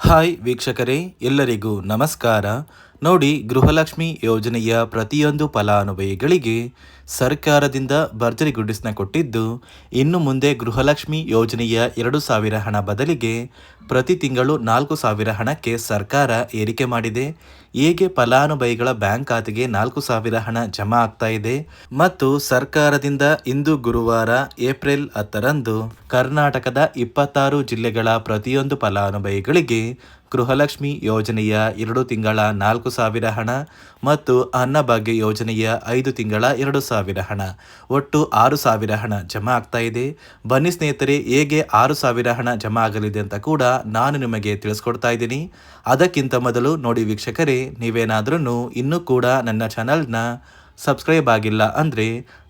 Hi ವೀಕ್ಷಕರೇ ಎಲ್ಲರಿಗೂ ನಮಸ್ಕಾರ. ನೋಡಿ ಗೃಹಲಕ್ಷ್ಮಿ ಯೋಜನೆಯ ಪ್ರತಿಯೊಂದು ಫಲಾನುಭವಿಗಳಿಗೆ ಸರ್ಕಾರದಿಂದ ಭರ್ಜರಿ ಗುಡ್ಡಿಸ್ನ ಕೊಟ್ಟಿದ್ದು, ಇನ್ನು ಮುಂದೆ ಗೃಹಲಕ್ಷ್ಮಿ ಯೋಜನೆಯ ಎರಡು ಸಾವಿರ ಹಣ ಬದಲಿಗೆ ಪ್ರತಿ ತಿಂಗಳು ನಾಲ್ಕು ಸಾವಿರ ಹಣಕ್ಕೆ ಸರ್ಕಾರ ಏರಿಕೆ ಮಾಡಿದೆ. ಹೇಗೆ ಫಲಾನುಭವಿಗಳ ಬ್ಯಾಂಕ್ ಖಾತೆಗೆ ನಾಲ್ಕು ಸಾವಿರ ಹಣ ಜಮಾ ಆಗ್ತಾ ಇದೆ. ಮತ್ತು ಸರ್ಕಾರದಿಂದ ಇಂದು ಗುರುವಾರ ಏಪ್ರಿಲ್ ಹತ್ತರಂದು ಕರ್ನಾಟಕದ ಇಪ್ಪತ್ತಾರು ಜಿಲ್ಲೆಗಳ ಪ್ರತಿಯೊಂದು ಫಲಾನುಭವಿಗಳಿಗೆ ಗೃಹಲಕ್ಷ್ಮಿ ಯೋಜನೆಯ ಎರಡು ತಿಂಗಳ ನಾಲ್ಕು ಸಾವಿರ ಹಣ ಮತ್ತು ಅನ್ನಭಾಗ್ಯ ಯೋಜನೆಯ ಐದು ತಿಂಗಳ ಎರಡು ಸಾವಿರ ಹಣ. ಒಟ್ಟು ಆರು ಸಾವಿರ ಹಣ ಜಮಾ ಆಗ್ತಾ ಇದೆ. ಬನ್ನಿ ಸ್ನೇಹಿತರೆ, ಹೇಗೆ ಆರು ಸಾವಿರ ಹಣ ಜಮಾ ಆಗಲಿದೆ ಅಂತ ಕೂಡ ನಾನು ನಿಮಗೆ ತಿಳಿಸ್ಕೊಡ್ತಾ ಇದ್ದೀನಿ. ಅದಕ್ಕಿಂತ ಮೊದಲು ನೋಡಿ ವೀಕ್ಷಕರೇ ನೀವೇನಾದ್ರೂ ಇನ್ನೂ ಕೂಡ ನನ್ನ ಚಾನಲ್ನ ಸಬ್ಸ್ಕ್ರೈಬ್ ಆಗಿಲ್ಲ ಅಂದರೆ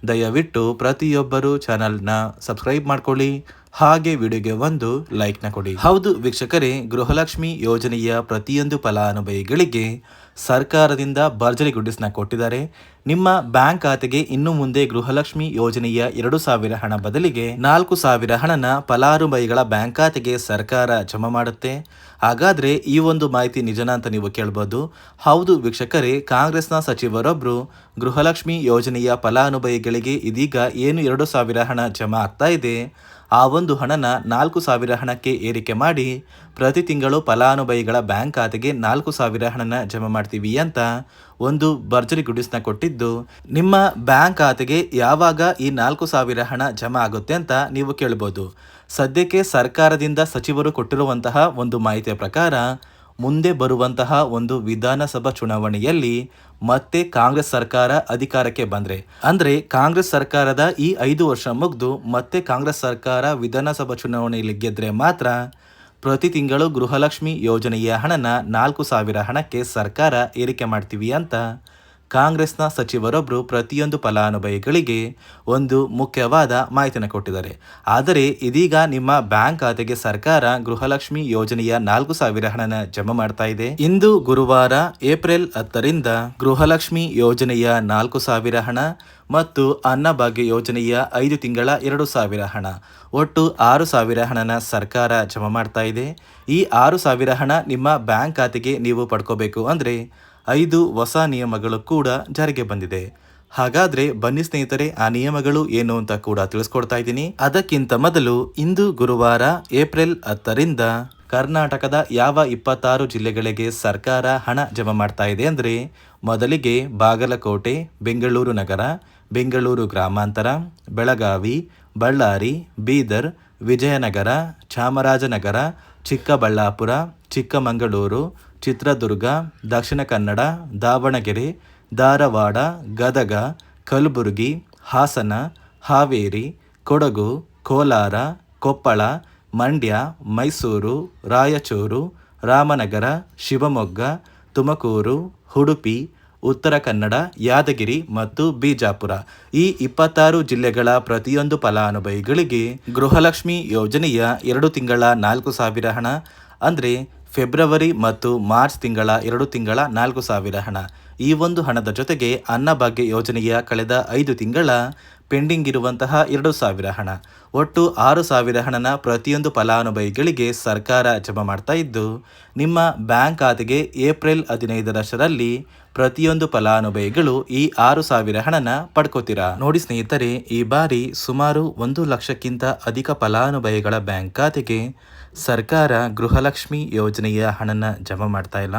ದಯವಿಟ್ಟು ಪ್ರತಿಯೊಬ್ಬರು ಚಾನಲ್ನ ಸಬ್ಸ್ಕ್ರೈಬ್ ಮಾಡ್ಕೊಳ್ಳಿ. ಹಾಗೆ ವಿಡಿಯೋಗೆ ಒಂದು ಲೈಕ್ನ ಕೊಡಿ. ಹೌದು ವೀಕ್ಷಕರೇ ಗೃಹಲಕ್ಷ್ಮಿ ಯೋಜನೆಯ ಪ್ರತಿಯೊಂದು ಫಲಾನುಭವಿಗಳಿಗೆ ಸರ್ಕಾರದಿಂದ ಭರ್ಜರಿ ಗುಡ್ಡಿಸ್ನ ಕೊಟ್ಟಿದ್ದಾರೆ. ನಿಮ್ಮ ಬ್ಯಾಂಕ್ ಖಾತೆಗೆ ಇನ್ನು ಮುಂದೆ ಗೃಹಲಕ್ಷ್ಮಿ ಯೋಜನೆಯ ಎರಡು ಸಾವಿರ ಹಣ ಬದಲಿಗೆ ನಾಲ್ಕು ಸಾವಿರ ಹಣನ ಫಲಾನುಭವಿಗಳ ಬ್ಯಾಂಕ್ ಖಾತೆಗೆ ಸರ್ಕಾರ ಜಮಾ ಮಾಡುತ್ತೆ. ಹಾಗಾದ್ರೆ ಈ ಒಂದು ಮಾಹಿತಿ ನಿಜನಾ ಅಂತ ನೀವು ಕೇಳ್ಬೋದು. ಹೌದು ವೀಕ್ಷಕರೇ, ಕಾಂಗ್ರೆಸ್ನ ಸಚಿವರೊಬ್ಬರು ಗೃಹಲಕ್ಷ್ಮಿ ಯೋಜನೆಯ ಫಲಾನುಭವಿಗಳಿಗೆ ಇದೀಗ ಏನು ಎರಡು ಸಾವಿರ ಹಣ ಜಮಾ ಆಗ್ತಾ ಇದೆ? ಆ ಒಂದು ಹಣನ ನಾಲ್ಕು ಸಾವಿರ ಹಣಕ್ಕೆ ಏರಿಕೆ ಮಾಡಿ ಪ್ರತಿ ತಿಂಗಳು ಫಲಾನುಭವಿಗಳ ಬ್ಯಾಂಕ್ ಖಾತೆಗೆ ನಾಲ್ಕು ಸಾವಿರ ಹಣನ ಜಮಾ ಮಾಡ್ತೀವಿ ಅಂತ ಒಂದು ಭರ್ಜರಿ ಗುಡಿಸ್ನ ಕೊಟ್ಟಿದ್ದು. ನಿಮ್ಮ ಬ್ಯಾಂಕ್ ಖಾತೆಗೆ ಯಾವಾಗ ಈ ನಾಲ್ಕು ಸಾವಿರ ಹಣ ಜಮಾ ಆಗುತ್ತೆ ಅಂತ ನೀವು ಕೇಳ್ಬೋದು. ಸದ್ಯಕ್ಕೆ ಸರ್ಕಾರದಿಂದ ಸಚಿವರು ಕೊಟ್ಟಿರುವಂತಹ ಒಂದು ಮಾಹಿತಿಯ ಪ್ರಕಾರ, ಮುಂದೆ ಬರುವಂತಹ ಒಂದು ವಿಧಾನಸಭಾ ಚುನಾವಣೆಯಲ್ಲಿ ಮತ್ತೆ ಕಾಂಗ್ರೆಸ್ ಸರ್ಕಾರ ಅಧಿಕಾರಕ್ಕೆ ಬಂದರೆ, ಅಂದರೆ ಕಾಂಗ್ರೆಸ್ ಸರ್ಕಾರದ ಈ ಐದು ವರ್ಷ ಮುಗಿದು ಮತ್ತೆ ಕಾಂಗ್ರೆಸ್ ಸರ್ಕಾರ ವಿಧಾನಸಭಾ ಚುನಾವಣೆಯಲ್ಲಿ ಗೆದ್ದರೆ ಮಾತ್ರ ಪ್ರತಿ ತಿಂಗಳು ಗೃಹಲಕ್ಷ್ಮಿ ಯೋಜನೆಯ ಹಣನ ನಾಲ್ಕು ಸಾವಿರ ಹಣಕ್ಕೆ ಸರ್ಕಾರ ಏರಿಕೆ ಮಾಡ್ತೀವಿ ಅಂತ ಕಾಂಗ್ರೆಸ್ನ ಸಚಿವರೊಬ್ಬರು ಪ್ರತಿಯೊಂದು ಫಲಾನುಭವಿಗಳಿಗೆ ಒಂದು ಮುಖ್ಯವಾದ ಮಾಹಿತಿಯನ್ನು ಕೊಟ್ಟಿದ್ದಾರೆ. ಆದರೆ ಇದೀಗ ನಿಮ್ಮ ಬ್ಯಾಂಕ್ ಖಾತೆಗೆ ಸರ್ಕಾರ ಗೃಹಲಕ್ಷ್ಮಿ ಯೋಜನೆಯ ನಾಲ್ಕು ಸಾವಿರ ಹಣನ ಜಮಾ ಮಾಡ್ತಾ ಇದೆ. ಇಂದು ಗುರುವಾರ ಏಪ್ರಿಲ್ ಹತ್ತರಿಂದ ಗೃಹಲಕ್ಷ್ಮಿ ಯೋಜನೆಯ ನಾಲ್ಕು ಸಾವಿರ ಹಣ ಮತ್ತು ಅನ್ನಭಾಗ್ಯ ಯೋಜನೆಯ ಐದು ತಿಂಗಳ ಎರಡು ಸಾವಿರ ಹಣ. ಒಟ್ಟು ಆರು ಸಾವಿರ ಹಣನ ಸರ್ಕಾರ ಜಮಾ ಮಾಡ್ತಾ ಇದೆ. ಈ ಆರು ಸಾವಿರ ಹಣ ನಿಮ್ಮ ಬ್ಯಾಂಕ್ ಖಾತೆಗೆ ನೀವು ಪಡ್ಕೋಬೇಕು ಅಂದರೆ ಐದು ಹೊಸ ನಿಯಮಗಳು ಕೂಡ ಜಾರಿಗೆ ಬಂದಿದೆ. ಹಾಗಾದ್ರೆ ಬನ್ನಿ ಸ್ನೇಹಿತರೆ, ಆ ನಿಯಮಗಳು ಏನು ಅಂತ ಕೂಡ ತಿಳಿಸ್ಕೊಡ್ತಾ ಇದ್ದೀನಿ. ಅದಕ್ಕಿಂತ ಮೊದಲು ಇಂದು ಗುರುವಾರ ಏಪ್ರಿಲ್ ಹತ್ತರಿಂದ ಕರ್ನಾಟಕದ ಯಾವ ಇಪ್ಪತ್ತಾರು ಜಿಲ್ಲೆಗಳಿಗೆ ಸರ್ಕಾರ ಹಣ ಜಮಾ ಮಾಡ್ತಾ ಇದೆ ಅಂದರೆ ಮೊದಲಿಗೆ ಬಾಗಲಕೋಟೆ, ಬೆಂಗಳೂರು ನಗರ, ಬೆಂಗಳೂರು ಗ್ರಾಮಾಂತರ, ಬೆಳಗಾವಿ, ಬಳ್ಳಾರಿ, ಬೀದರ್, ವಿಜಯನಗರ, ಚಾಮರಾಜನಗರ, ಚಿಕ್ಕಬಳ್ಳಾಪುರ, ಚಿಕ್ಕಮಗಳೂರು ಚಿತ್ರದುರ್ಗ, ದಕ್ಷಿಣ ಕನ್ನಡ, ದಾವಣಗೆರೆ, ಧಾರವಾಡ, ಗದಗ, ಕಲಬುರಗಿ, ಹಾಸನ, ಹಾವೇರಿ, ಕೊಡಗು, ಕೋಲಾರ, ಕೊಪ್ಪಳ, ಮಂಡ್ಯ, ಮೈಸೂರು, ರಾಯಚೂರು, ರಾಮನಗರ, ಶಿವಮೊಗ್ಗ, ತುಮಕೂರು, ಉಡುಪಿ, ಉತ್ತರ ಕನ್ನಡ, ಯಾದಗಿರಿ ಮತ್ತು ಬಿಜಾಪುರ. ಈ ಇಪ್ಪತ್ತಾರು ಜಿಲ್ಲೆಗಳ ಪ್ರತಿಯೊಂದು ಫಲಾನುಭವಿಗಳಿಗೆ ಗೃಹಲಕ್ಷ್ಮಿ ಯೋಜನೆಯ ಎರಡು ತಿಂಗಳ ನಾಲ್ಕು ಸಾವಿರ ಹಣ. ಅಂದರೆ ಫೆಬ್ರವರಿ ಮತ್ತು ಮಾರ್ಚ್ ತಿಂಗಳ ಎರಡು ತಿಂಗಳ ನಾಲ್ಕು ಸಾವಿರ ಹಣ. ಈ ಒಂದು ಹಣದ ಜೊತೆಗೆ ಅನ್ನಭಾಗ್ಯ ಯೋಜನೆಯ ಕಳೆದ ಐದು ತಿಂಗಳ ಪೆಂಡಿಂಗ್ ಇರುವಂತಹ ಎರಡು ಸಾವಿರ ಹಣ. ಒಟ್ಟು ಆರು ಸಾವಿರ ಹಣನ ಪ್ರತಿಯೊಂದು ಫಲಾನುಭವಿಗಳಿಗೆ ಸರ್ಕಾರ ಜಮಾ ಮಾಡ್ತಾ ಇದ್ದು, ನಿಮ್ಮ ಬ್ಯಾಂಕ್ ಖಾತೆಗೆ ಏಪ್ರಿಲ್ ಹದಿನೈದರಷ್ಟರಲ್ಲಿ ಪ್ರತಿಯೊಂದು ಫಲಾನುಭವಿಗಳು ಈ ಆರು ಸಾವಿರ ಹಣನ ಪಡ್ಕೋತೀರಾ? ನೋಡಿ ಸ್ನೇಹಿತರೆ, ಈ ಬಾರಿ ಸುಮಾರು ಒಂದು ಲಕ್ಷಕ್ಕಿಂತ ಅಧಿಕ ಫಲಾನುಭವಿಗಳ ಬ್ಯಾಂಕ್ ಖಾತೆಗೆ ಸರ್ಕಾರ ಗೃಹಲಕ್ಷ್ಮಿ ಯೋಜನೆಯ ಹಣನ ಜಮಾ ಮಾಡ್ತಾ ಇಲ್ಲ.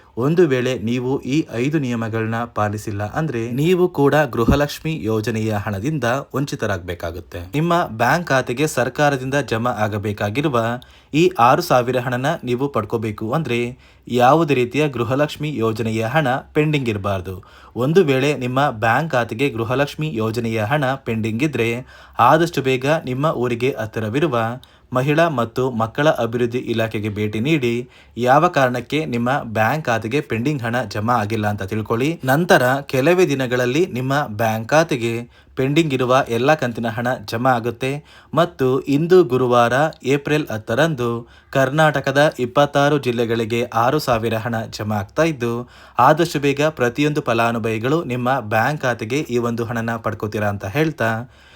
ಒಂದು ವೇಳೆ ನೀವು ಈ ಐದು ನಿಯಮಗಳನ್ನ ಪಾಲಿಸಿಲ್ಲ ಅಂದ್ರೆ ನೀವು ಕೂಡ ಗೃಹಲಕ್ಷ್ಮಿ ಯೋಜನೆಯ ಹಣದಿಂದ ವಂಚಿತರಾಗಬೇಕಾಗುತ್ತೆ. ನಿಮ್ಮ ಬ್ಯಾಂಕ್ ಖಾತೆಗೆ ಸರ್ಕಾರದಿಂದ ಜಮಾ ಆಗಬೇಕಾಗಿರುವ ಈ ಆರು ಸಾವಿರ ಹಣನ ನೀವು ಪಡ್ಕೋಬೇಕು ಅಂದ್ರೆ ಯಾವುದೇ ರೀತಿಯ ಗೃಹಲಕ್ಷ್ಮಿ ಯೋಜನೆಯ ಹಣ ಪೆಂಡಿಂಗ್ ಇರಬಾರ್ದು. ಒಂದು ವೇಳೆ ನಿಮ್ಮ ಬ್ಯಾಂಕ್ ಖಾತೆಗೆ ಗೃಹಲಕ್ಷ್ಮಿ ಯೋಜನೆಯ ಹಣ ಪೆಂಡಿಂಗ್ ಇದ್ರೆ ಆದಷ್ಟು ಬೇಗ ನಿಮ್ಮ ಊರಿಗೆ ಹತ್ತಿರವಿರುವ ಮಹಿಳಾ ಮತ್ತು ಮಕ್ಕಳ ಅಭಿವೃದ್ಧಿ ಇಲಾಖೆಗೆ ಭೇಟಿ ನೀಡಿ, ಯಾವ ಕಾರಣಕ್ಕೆ ನಿಮ್ಮ ಬ್ಯಾಂಕ್ ಖಾತೆಗೆ ಪೆಂಡಿಂಗ್ ಹಣ ಜಮಾ ಆಗಿಲ್ಲ ಅಂತ ತಿಳ್ಕೊಳ್ಳಿ. ನಂತರ ಕೆಲವೇ ದಿನಗಳಲ್ಲಿ ನಿಮ್ಮ ಬ್ಯಾಂಕ್ ಖಾತೆಗೆ ಪೆಂಡಿಂಗ್ ಇರುವ ಎಲ್ಲ ಕಂತಿನ ಹಣ ಜಮಾ ಆಗುತ್ತೆ ಮತ್ತು ಇಂದು ಗುರುವಾರ, ಏಪ್ರಿಲ್ ಹತ್ತರಂದು ಕರ್ನಾಟಕದ ಇಪ್ಪತ್ತಾರು ಜಿಲ್ಲೆಗಳಿಗೆ ಆರು ಸಾವಿರ ಹಣ ಜಮಾ ಆಗ್ತಾ ಇದ್ದು, ಆದಷ್ಟು ಬೇಗ ಪ್ರತಿಯೊಂದು ಫಲಾನುಭವಿಗಳು ನಿಮ್ಮ ಬ್ಯಾಂಕ್ ಖಾತೆಗೆ ಈ ಒಂದು ಹಣನ ಪಡ್ಕೋತೀರಾ ಅಂತ ಹೇಳ್ತಾ